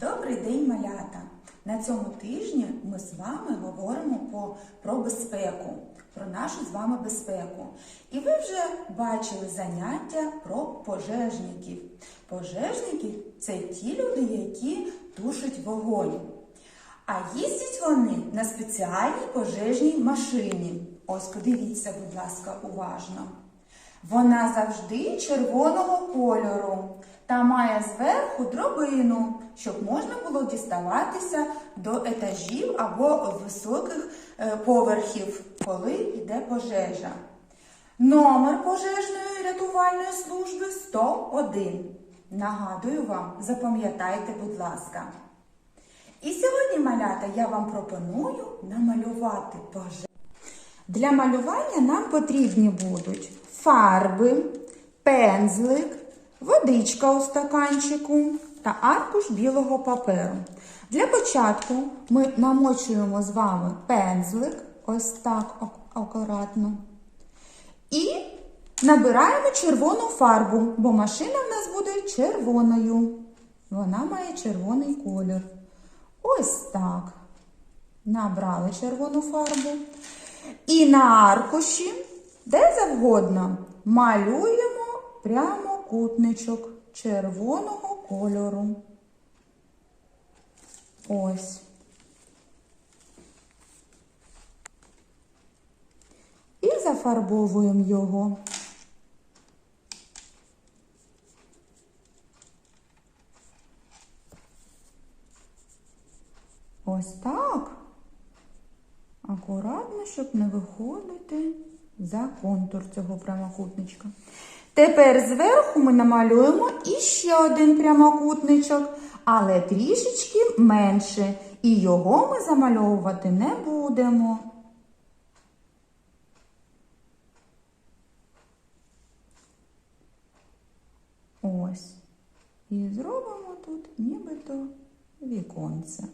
Добрий день, малята! На цьому тижні ми з вами говоримо по, про безпеку, про нашу з вами безпеку. І ви вже бачили заняття про пожежників. Пожежники це ті люди, які тушать вогонь. А їздять вони на спеціальній пожежній машині. Ось подивіться, будь ласка, уважно. Вона завжди червоного кольору та має зверху дробину, щоб можна було діставатися до етажів або високих е, поверхів, коли йде пожежа. Номер пожежної рятувальної служби 101. Нагадую вам, запам'ятайте, будь ласка. І сьогодні, малята, я вам пропоную намалювати пожежу. Для малювання нам потрібні будуть фарби, пензлик, водичка у стаканчику та аркуш білого паперу. Для початку ми намочуємо з вами пензлик, ось так акуратно. І набираємо червону фарбу, бо машина в нас буде червоною. Вона має червоний колір. Ось так. Набрали червону фарбу. І на аркуші, де завгодно, малюємо прямокутничок червоного кольору. Ось. І зафарбовуємо його. Ось так. Акуратно, щоб не виходити за контур цього прямокутничка. Тепер зверху ми намалюємо іще один прямокутничок, але трішечки менше. І його ми замальовувати не будемо. Ось. І зробимо тут нібито віконце.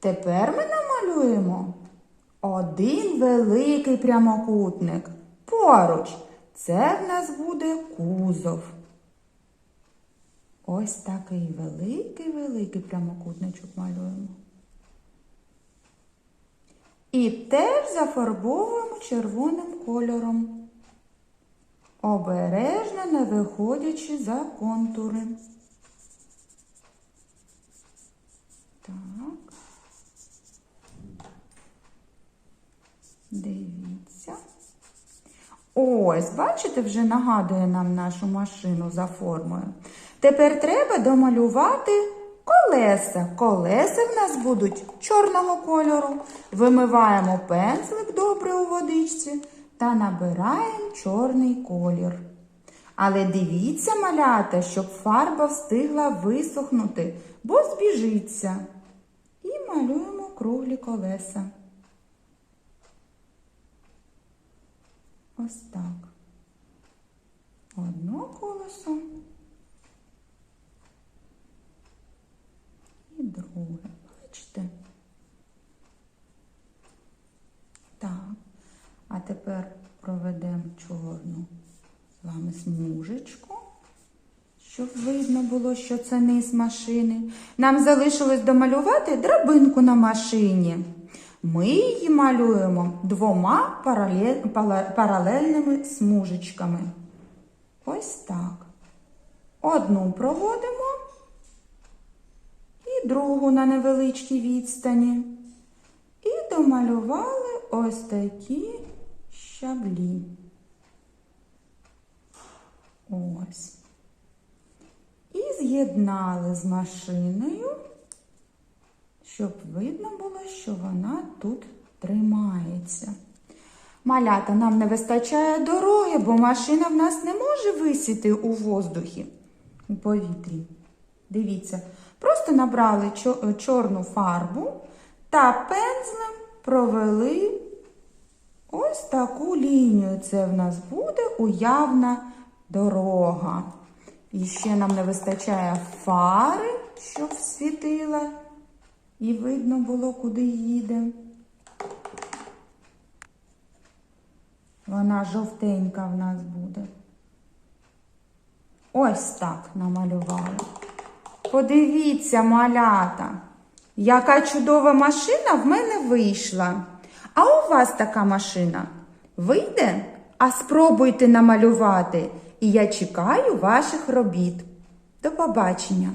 Тепер ми намалюємо один великий прямокутник. Поруч це в нас буде кузов. Ось такий великий-великий прямокутничок малюємо. І теж зафарбовуємо червоним кольором, обережно не виходячи за контури. Так. Дивіться. Ось, бачите, вже нагадує нам нашу машину за формою. Тепер треба домалювати колеса. Колеса в нас будуть чорного кольору. Вимиваємо пензлик добре у водичці та набираємо чорний колір. Але дивіться, малята, щоб фарба встигла висохнути, бо збіжиться. І малюємо круглі колеса. Ось так. Одно колесо і друге. Бачите? Так. А тепер проведемо чорну з вами смужечку, щоб видно було, що це низ машини. Нам залишилось домалювати драбинку на машині. Ми її малюємо двома паралельними смужечками. Ось так. Одну проводимо і другу на невеличкій відстані. І домалювали ось такі щаблі. Ось. І з'єднали з машиною щоб видно було, що вона тут тримається. Малята нам не вистачає дороги, бо машина в нас не може висіти у воздухі, у повітрі. Дивіться, просто набрали чорну фарбу та пензлем провели ось таку лінію. Це в нас буде уявна дорога. І ще нам не вистачає фари, щоб світила. І видно було, куди їде. Вона жовтенька в нас буде. Ось так намалювали. Подивіться, малята, яка чудова машина в мене вийшла. А у вас така машина вийде? А спробуйте намалювати. І я чекаю ваших робіт. До побачення!